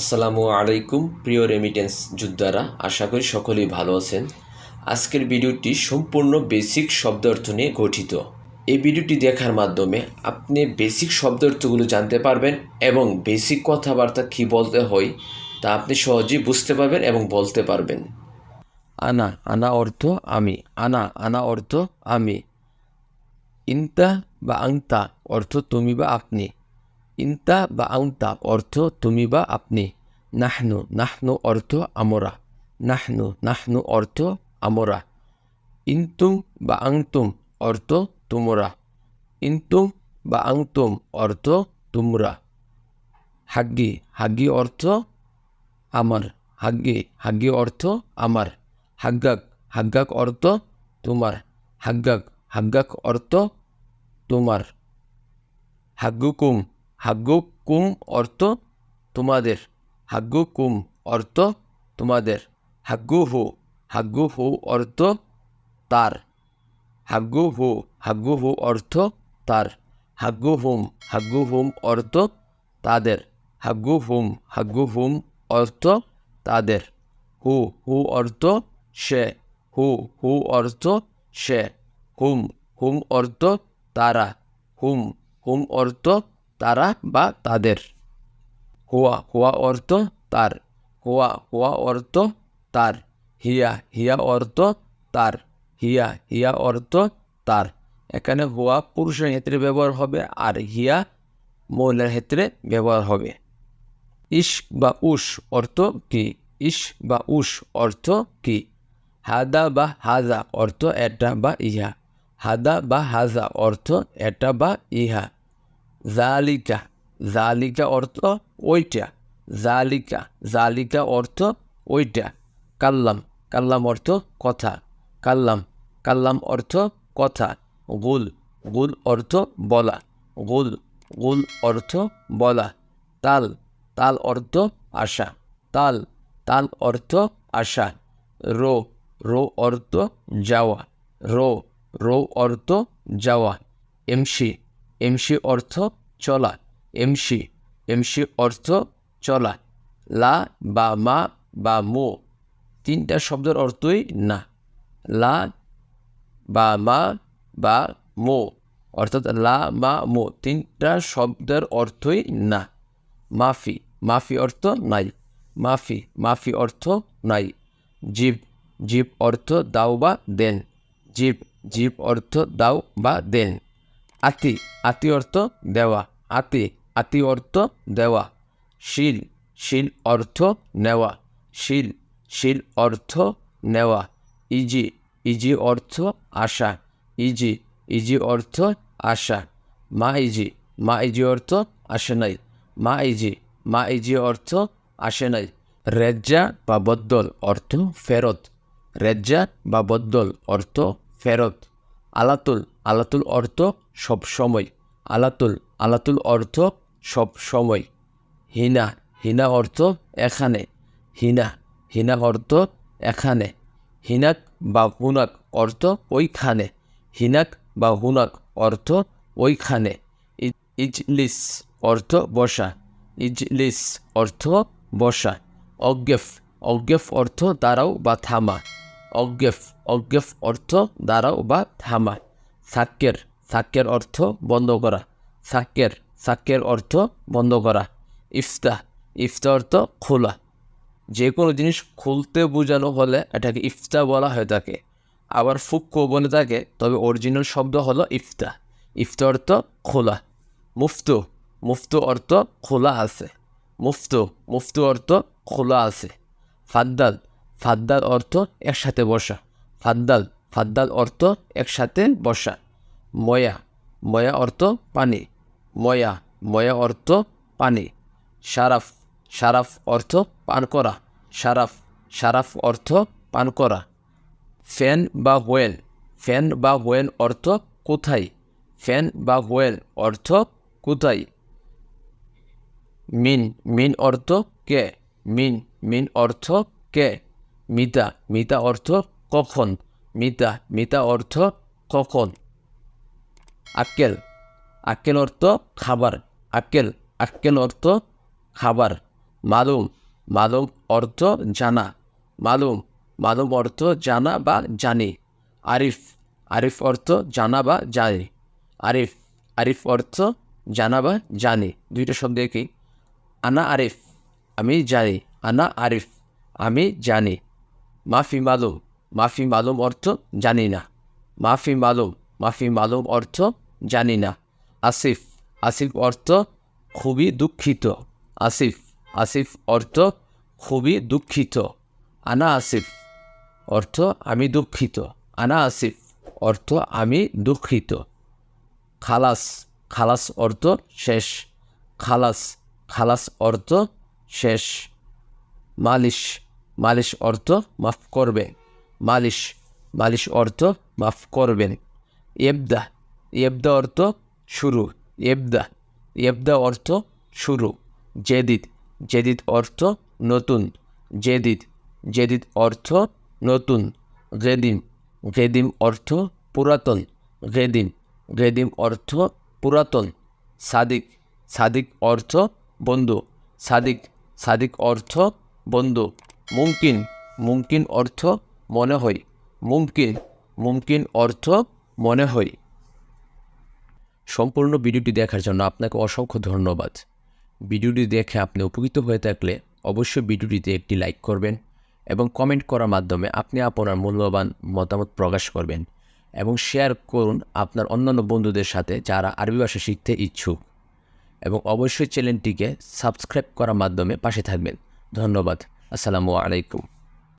আসসালামু আলাইকুম, প্রিয় রেমিটেন্স যোদ্ধারা। আশা করি সকলেই ভালো আছেন। আজকের ভিডিওটি সম্পূর্ণ বেসিক শব্দ অর্থ নিয়ে গঠিত। এই ভিডিওটি দেখার মাধ্যমে আপনি বেসিক শব্দ অর্থগুলো জানতে পারবেন এবং বেসিক কথাবার্তা কী বলতে হয় তা আপনি সহজেই বুঝতে পারবেন এবং বলতে পারবেন। আনা আনা অর্থ আমি, আনা আনা অর্থ আমি। ইন্তা বা আংতা অর্থ তুমি বা আপনি। ইন্তা বা আংতা অর্থ তুমি বা আপনি। নাহনু নাহনু অর্থ আমরা। নাহনু নাহনু অর্থ আমরা। ইন্তুম বা আংতুম অর্থ তোমরা। ইন্তুম বা আংতুম অর্থ তোমরা। হাগ্গি হাগ্গি অর্থ আমার। হাগ্গি হাগ্গি অর্থ আমার। হাগ্গাক হাগ্গাক অর্থ তোমার। হাগ্গাক হাগ্গাক অর্থ তোমার। হাগ্গুকুম হাগ্গুকুম অর্থ তোমাদের। হাগ্য কুম অর্থ তোমাদের। হাগ্গুহু হাগ্গুহু অর্থ তার। হাগ্গুহু হাগ্গুহু অর্থ তার। হাগ্গুহুম হোম অর্থ তাদের। হাগ্গুহুম হোম অর্থ তাদের। হু হু অর্থ সে। হু হু অর্থ সে। হুম হুম অর্থ তারা। হুম হুম অর্থ তারা বা তাদের। হুয়া হুয়া অর্থ তার। হুয়া হুয়া অর্থ তার। হিয়া হিয়া অর্থ তার। হিয়া হিয়া অর্থ তার। এখানে হুয়া পুরুষের ক্ষেত্রে ব্যবহার হবে আর হিয়া মহিলার ক্ষেত্রে ব্যবহার হবে। ইস বা উস অর্থ কি? ইস বা উস অর্থ কি? হাদা বা হাজা অর্থ এটা বা ইহা। হাদা বা হাজা অর্থ এটা বা ইহা। জালিকা জালিকা অর্থ ওইটা। জালিকা জালিকা অর্থ ওইটা। কাল্লাম কাল্লাম অর্থ কথা। কাল্লাম কাল্লাম অর্থ কথা। গুল গুল অর্থ বলা। গুল গুল অর্থ বলা। তাল তাল অর্থ আশা। তাল তাল অর্থ আশা। রো রো অর্থ যাওয়া। রো রো অর্থ যাওয়া। এমসি এমসি অর্থ চলা এমসি এমসি অর্থ চলা লা, বা, মা, বা, মো। তিনটা শব্দের অর্থই না। লা, বা, মা, বা, মো। অর্থাৎ লা, মা, মো তিনটা শব্দের অর্থই না। মাফি মাফি অর্থ নাই। মাফি মাফি অর্থ নাই। জীব জীব অর্থ দাও বা দেন। জীব জীব অর্থ দাও বা দেন। আতি আতি অর্থ দেওয়া। আতি আতি অর্থ দেওয়া। শিল শিল অর্থ নেওয়া। শিল শিল অর্থ নেওয়া। ইজি ইজি অর্থ আশা। ইজি ইজি অর্থ আশা। মা ইজি মা ইজি অর্থ আসে নাই। মা ইজি মা ইজি অর্থ আসে নাই। রেজ্জা বা বদ্দল অর্থ ফেরত। রেজ্জা বা বদ্দল অর্থ ফেরত। আলাতুল আলাতুল অর্থ সব সময়। আলাতুল আলাতুল অর্থ সব সময়। হিনা হিনা অর্থ এখানে। হিনা হিনা অর্থ এখানে। হিনাক বা হুনাক অর্থ ওইখানে। হিনাক বা হুনাক অর্থ ওইখানে। ইজলিস অর্থ বসা। ইজলিস অর্থ বসা। অজ্ঞেফ অজ্ঞেফ অর্থ দাঁড়াও বা থামা। অজ্ঞেফ অজ্ঞেফ অর্থ দাঁড়াও বা থামা। সাক্যের সাক্যের অর্থ বন্ধ করা। সাক্যের সাক্যের অর্থ বন্ধ করা। ইফতা ইফতা অর্থ খোলা। যে কোনো জিনিস খুলতে বোঝানো হলে এটাকে ইফতা বলা হয়ে থাকে আবার ফুক্কো বলে থাকে তবে অরিজিনাল শব্দ হলো ইফতা ইফতা অর্থ খোলা। মুফতু মুফতু অর্থ খোলা আছে। মুফতু মুফতু অর্থ খোলা আছে। ফাদ্দাল ফাদ্দাল অর্থ একসাথে বসা। ফাদ্দাল ফাদ্দাল অর্থ একসাথে বসা। ময়া ময়া অর্থ পানি। ময়া ময়া অর্থ পানি। সারাফ সারাফ অর্থ পান করা। সারাফ সারাফ অর্থ পান করা। ফ্যান বা হোয়েল ফ্যান বা হোয়েল অর্থ কোথায়? ফ্যান বা হোয়েল অর্থ কোথায়? মিন মিন অর্থ কে? মিন মিন অর্থ কে? মিতা মিতা অর্থ কখন? মিতা মিতা অর্থ কখন? আক্কেল আক্কেল অর্থ খাবার। আক্কেল আক্কেল অর্থ খাবার। মালুম। মালুম অর্থ জানা। মালুম। মালুম অর্থ জানা বা জানি। আরিফ। আরিফ অর্থ জানা বা জানি। আরিফ। আরিফ অর্থ জানা বা জানি। দুইটা শব্দ একই। আনা আরিফ। আমি জানি। আনা আরিফ। আমি জানি। মাফি মালুম। মাফি মালুম অর্থ জানি না। মাফি মালুম। মাফি মালুম অর্থ জানি না। আসিফ আসিফ অর্থ খুবই দুঃখিত। আসিফ আসিফ অর্থ খুবই দুঃখিত। আনা আসিফ অর্থ আমি দুঃখিত। আনা আসিফ অর্থ আমি দুঃখিত। খালাস খালাস অর্থ শেষ। খালাস খালাস অর্থ শেষ। মালিশ মালিশ অর্থ মাফ করবে। মালিশ মালিশ অর্থ মাফ করবেন। ইবদা ইবদা অর্থ শুরু। ইবদা ইবদা অর্থ শুরু। জেদিদ জেদিদ অর্থ নতুন। জেদিদ জেদিদ অর্থ নতুন। গেদিম গেদিম অর্থ পুরাতন। গেদিম গেদিম অর্থ পুরাতন। সাদিক সাদিক অর্থ বন্ধু। সাদিক সাদিক অর্থ বন্ধু। মুমকিন মুমকিন অর্থ মনে হয়। মুমকিন মুমকিন অর্থ মনে হয়। সম্পূর্ণ ভিডিওটি দেখার জন্য আপনাকে অসংখ্য ধন্যবাদ। ভিডিওটি দেখে আপনি উপকৃত হয়ে থাকলে অবশ্যই ভিডিওটিতে একটি লাইক করবেন এবং কমেন্ট করার মাধ্যমে আপনি আপনার মূল্যবান মতামত প্রকাশ করবেন এবং শেয়ার করুন আপনার অন্যান্য বন্ধুদের সাথে যারা আরবি ভাষা শিখতে ইচ্ছুক। এবং অবশ্যই চ্যানেলটিকে সাবস্ক্রাইব করার মাধ্যমে পাশে থাকবেন। ধন্যবাদ। আসসালামু আলাইকুম।